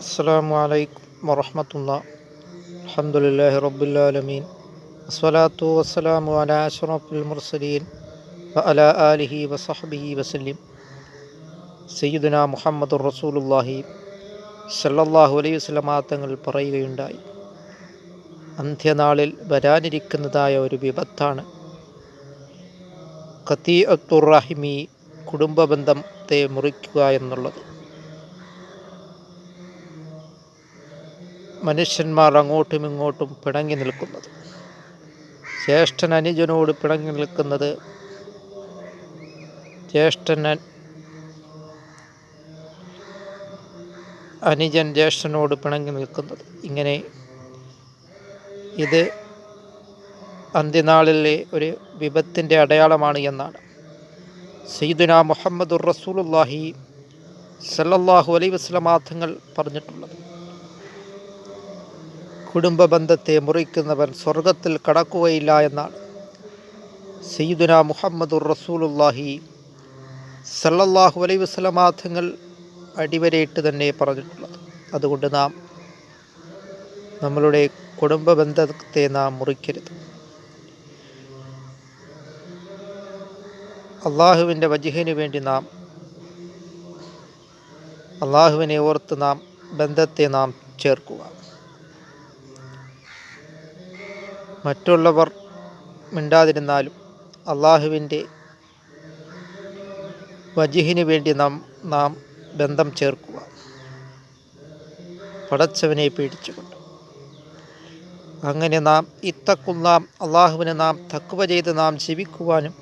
അസ്സാമു അലൈക്കും വറഹമത്തുള്ള. അഹമ്മദുല്ലാഹി റബുല്ലാലമീൻ അസ്വലാത്തു വസ്സലാമു അല അഷറഫുൽ മുർസലീൻ അല ആലിഹി വസഹബി വസല്ലിം. സയ്യിദുന മുഹമ്മദ് റസൂലുല്ലാഹി സല്ലാഹു അലൈഹി വസ്ലമാങ്ങൾ പറയുകയുണ്ടായി. അന്ത്യനാളിൽ വരാനിരിക്കുന്നതായ ഒരു വിപത്താണ്. കത്തി അത്തുറാഹിമി കുടുംബബന്ധത്തെ മുറിക്കുക എന്നുള്ളത്. മനുഷ്യന്മാർ അങ്ങോട്ടും ഇങ്ങോട്ടും പിണങ്ങി നിൽക്കുന്നത്. ജ്യേഷ്ഠൻ അനുജനോട് പിണങ്ങി നിൽക്കുന്നത് ജ്യേഷ്ഠൻ അനുജൻ ജ്യേഷ്ഠനോട് പിണങ്ങി നിൽക്കുന്നത്. ഇങ്ങനെ ഇത് അന്ത്യനാളിലെ ഒരു വിപത്തിന്റെ അടയാളമാണ് എന്നാണ്. സയ്യിദുന മുഹമ്മദുർ റസൂലുള്ളാഹി സല്ലല്ലാഹു അലൈഹി വസല്ലമ തങ്ങൾ പറഞ്ഞിട്ടുള്ളത്. കുടുംബ ബന്ധത്തെ മുറിക്കുന്നവൻ സ്വർഗത്തിൽ കടക്കുകയില്ല എന്നാണ്. സയ്യിദുന മുഹമ്മദുർ റസൂലുല്ലാഹി സല്ലല്ലാഹു അലൈഹി വസല്ലമ തങ്ങൾ അടിവരയിട്ട് തന്നെ പറഞ്ഞിട്ടുള്ളത്. അതുകൊണ്ട് നാം നമ്മളുടെ കുടുംബ ബന്ധത്തെ നാം മുറിക്കരുത്. അള്ളാഹുവിന്റെ വജിഹന് വേണ്ടി നാം അള്ളാഹുവിനെ ഓർത്ത് നാം ബന്ധത്തെ നാം ചേർക്കുക. മറ്റുള്ളവർ മിണ്ടാതിരുന്നാലും അള്ളാഹുവിന്റെ വജിഹിന് വേണ്ടി നാം നാം ബന്ധം ചേർക്കുക. പടച്ചവനെ പേടിച്ചുകൊണ്ട്. അങ്ങനെ നാം ഇത്തക്കും നാം അള്ളാഹുവിനെ നാം തക്കുവ ചെയ്ത് നാം ജീവിക്കുവാനും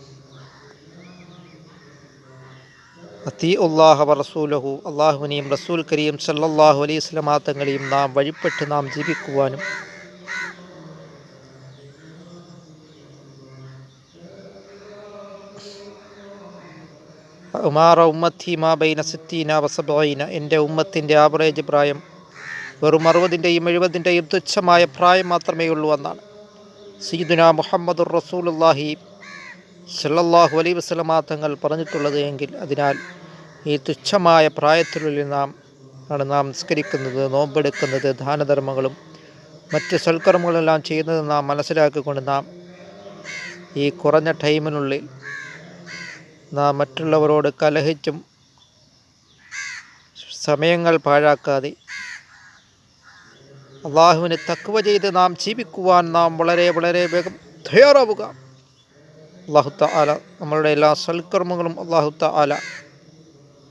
അതീ ഉള്ളാഹ റസൂലഹു അള്ളാഹുവിനെയും റസൂൽ കരീം സല്ലാഹു അലൈഹി സ്വലമാ തങ്ങളെയും നാം വഴിപ്പെട്ട് നാം ജീവിക്കുവാനും ഉമാറ ഉമ്മത്തി മാ ബൈന സിത്തീന വസബൈന എന്റെ ഉമ്മത്തിന്റെ ആവറേജ് പ്രായം വെറും അറുപതിന്റെയും എഴുപതിന്റെയും തുച്ഛമായ പ്രായം മാത്രമേ ഉള്ളൂ എന്നാണ്. സീദുന മുഹമ്മദുർ റസൂലുള്ളാഹി സല്ലല്ലാഹു അലൈഹി വസല്ലമ തങ്ങൾ പറഞ്ഞിട്ടുള്ളത് എങ്കിൽ അതിനാൽ ഈ തുച്ഛമായ പ്രായത്തിനുള്ളിൽ നാം ആണ് നാം നിസ്കരിക്കുന്നത് നോമ്പെടുക്കുന്നത് ദാനധർമ്മങ്ങളും മറ്റ് സൽക്കർമ്മങ്ങളെല്ലാം ചെയ്യുന്നത് നാം മനസ്സിലാക്കിക്കൊണ്ട് നാം ഈ കുറഞ്ഞ ടൈമിനുള്ളിൽ നാം മറ്റുള്ളവരോട് കലഹിച്ചും സമയങ്ങൾ പാഴാക്കാതെ അള്ളാഹുവിന് തക്കുവ ചെയ്ത് നാം ജീവിക്കുവാൻ നാം വളരെ വളരെ വേഗം തയ്യാറാവുക. അള്ളാഹുത്ത ആല നമ്മളുടെ എല്ലാ സൽക്കർമ്മങ്ങളും അള്ളാഹുത്ത ആല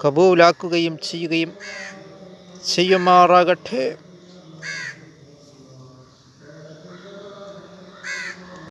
കബൂലാക്കുകയും ചെയ്യുകയും ചെയ്യുമാറാകട്ടെ.